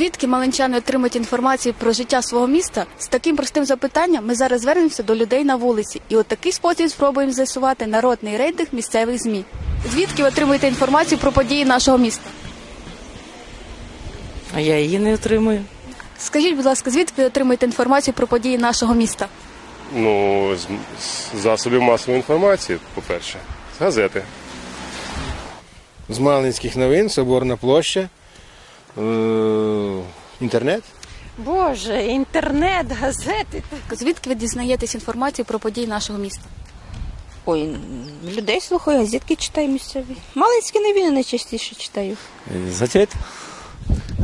Звідки малинчани отримують інформацію про життя свого міста? З таким простим запитанням ми зараз звернемося до людей на вулиці, і от такий спосіб спробуємо з'ясувати народний рейтинг місцевих змі. Звідки ви отримуєте інформацію про події нашого міста? А я її не отримую. Скажіть, будь ласка, звідки ви отримуєте інформацію про події нашого міста? Ну, з, з засобів масової інформації, по-перше, з газети. з Малинських новин, Соборна площа, е, інтернет. Боже, інтернет, газети. Звідки ви дізнаєтесь інформацію про події нашого міста? Ой, людей слухаю, газетки читаю місцеві. Малинські новини найчастіше читаю. З газет,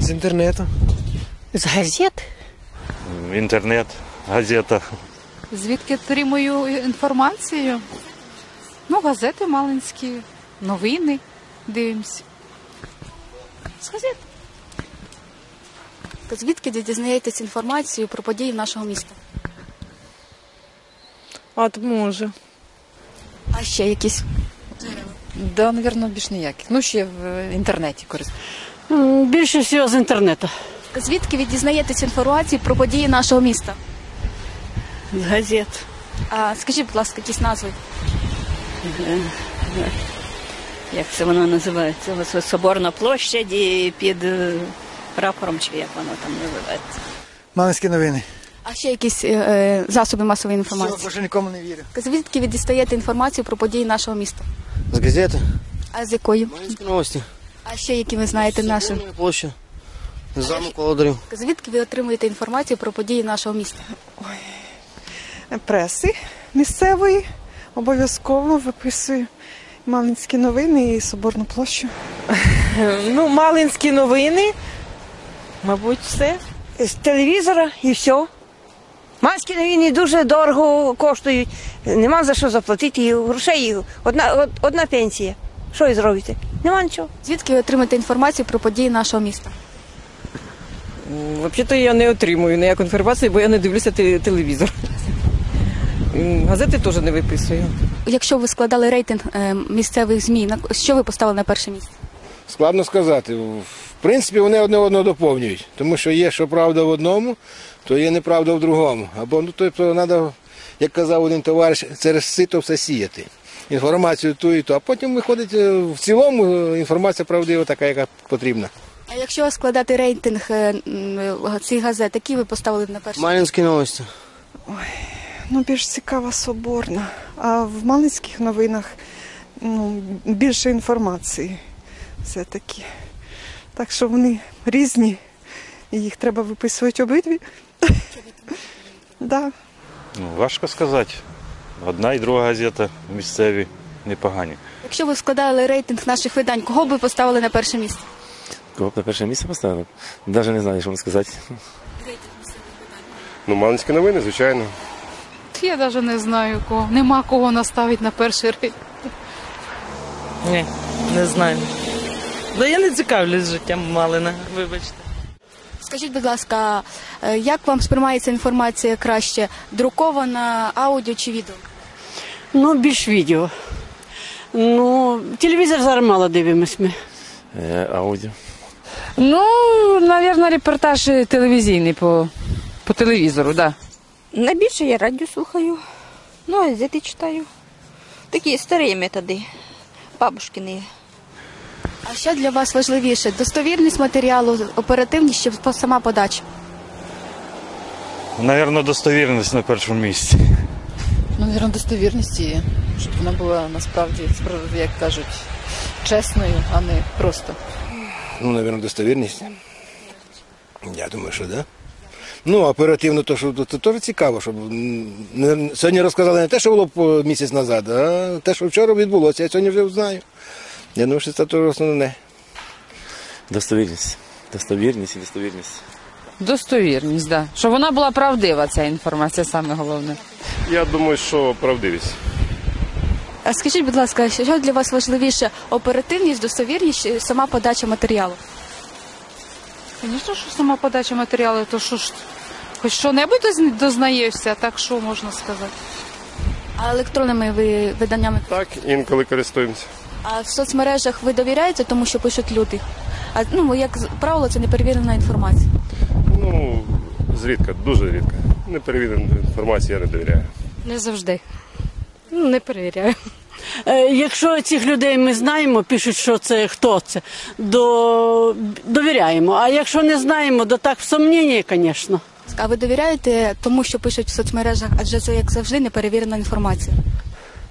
З інтернету. З газет. інтернет, газета. Звідки отримую інформацію? Ну, газети малинські, новини дивимося. З газет. Звідки ви дізнаєтесь інформацію про події нашого міста? От може. А ще якісь? Да, мабуть, більш ніяких. Ну, ще в е, інтернеті користуюсь. Більше всього з інтернету. Звідки ви дізнаєтесь інформацію про події нашого міста? З газет. А скажіть, будь ласка, якісь назви? Як це воно називається? Соборна площа і під е, прапором, чи як воно там називається. Малинські новини. А ще якісь е, е, засоби масової Все, інформації? більше нікому не вірю. Звідки ви дістаєте інформацію про події нашого міста? З газети. А з якої? Малинські новості. А ще які ви знаєте наші? Площа. Замок Володарів. Звідки ви отримуєте інформацію про події нашого міста? Преси місцевої обов'язково виписую Малинські новини і Соборну площу. Ну, малинські новини. Мабуть, все. з телевізора і все. Манські новини дуже дорого коштують. Нема за що заплатити і грошей. Одна, од- одна пенсія. Що ви зробите? Нема нічого. Звідки ви отримуєте інформацію про події нашого міста? Взагалі-то я не отримую ніяку інформацію, бо я не дивлюся те- телевізор. Газети теж не виписую. Якщо ви складали рейтинг е, місцевих змі, що ви поставили на перше місце? Складно сказати. В принципі, вони одне одного доповнюють. Тому що є, що правда в одному, то є неправда в другому. Або ну, тобто, треба, як казав один товариш, через сито все сіяти. Інформацію ту і ту, а потім виходить е, в цілому е, інформація правдива, така, яка потрібна. А якщо складати рейтинг е, цих газет, які ви поставили на перше? Малинські новості. Ну, більш цікава Соборна. А в Малинських новинах ну, більше інформації все-таки. Так що вони різні, і їх треба виписувати обидві. Да. Ну, важко сказати. Одна і друга газета місцеві непогані. Якщо ви складали рейтинг наших видань, кого б ви поставили на перше місце? Кого б на перше місце поставили? Навіть не знаю, що вам сказати. Ну, Малинські новини, звичайно. Я навіть не знаю кого. Нема кого наставити на перший рейтинг. Ні, не знаю. Да я не цікавлюсь життям Малина, вибачте. Скажіть, будь ласка, е, як вам сприймається інформація краще? Друкована, аудіо чи відео? Ну, більш відео. Ну, телевізор зараз мало дивимось ми. Е, аудіо. Ну, мабуть, репортаж телевізійний по, по телевізору, так. Да. Найбільше я радіо слухаю, ну, газети читаю. Такі старі методи, бабушкини. А що для вас важливіше? Достовірність матеріалу, оперативність чи сама подача? Навірно, достовірність на першому місці. Ну, мабуть, достовірність її, щоб вона була насправді, як кажуть, чесною, а не просто. Ну, мабуть, достовірність. Я думаю, що так. Да. Ну, оперативно, то що це теж цікаво, щоб сьогодні розказали не те, що було місяць назад, а те, що вчора відбулося. Я сьогодні вже знаю. Я думаю, що це теж основне. Достовірність. Достовірність і достовірність. Достовірність, так. Да. Щоб вона була правдива, ця інформація, саме головне. Я думаю, що правдивість. А скажіть, будь ласка, що для вас важливіше? Оперативність, достовірність чи сама подача матеріалу? Звісно, що сама подача матеріалу, то що ж, хоч що-небудь дозн- дознаєшся, так що можна сказати. А електронними ви виданнями? Так, інколи користуємося. А в соцмережах ви довіряєте тому, що пишуть люди? А ну як правило, це неперевірена інформація. Ну, зрідка, дуже рідко. Неперевірену інформацію я не довіряю. Не завжди. Ну, Не перевіряю. Е, Якщо цих людей ми знаємо, пишуть, що це хто це, до... довіряємо. А якщо не знаємо, то так в сумнінні, звісно. А ви довіряєте тому, що пишуть в соцмережах, адже це як завжди неперевірена інформація.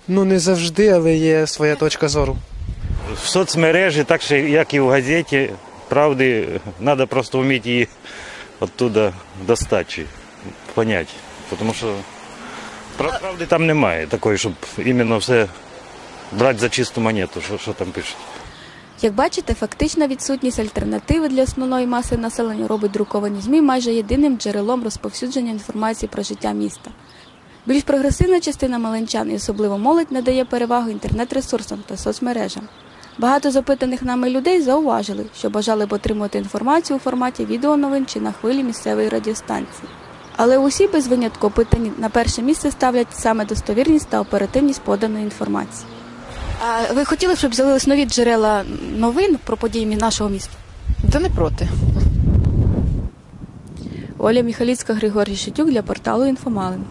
Ну не завжди, але є своя точка зору. В соцмережі, так же, як і в газеті, правди, треба просто вміти її оттуда достати, чи понять. Тому що правди там немає такої, щоб іменно все брати за чисту монету, що, що там пишуть. Як бачите, фактична відсутність альтернативи для основної маси населення робить друковані ЗМІ майже єдиним джерелом розповсюдження інформації про життя міста. Більш прогресивна частина малинчан і особливо молодь надає перевагу інтернет-ресурсам та соцмережам. Багато запитаних нами людей зауважили, що бажали б отримати інформацію у форматі відеоновин чи на хвилі місцевої радіостанції. Але усі без винятку опитані на перше місце ставлять саме достовірність та оперативність поданої інформації. А ви хотіли щоб з'явились нові джерела новин про події нашого міста? Та не проти. Оля Міхаліцька, Григорій Шитюк для порталу Інфомалин.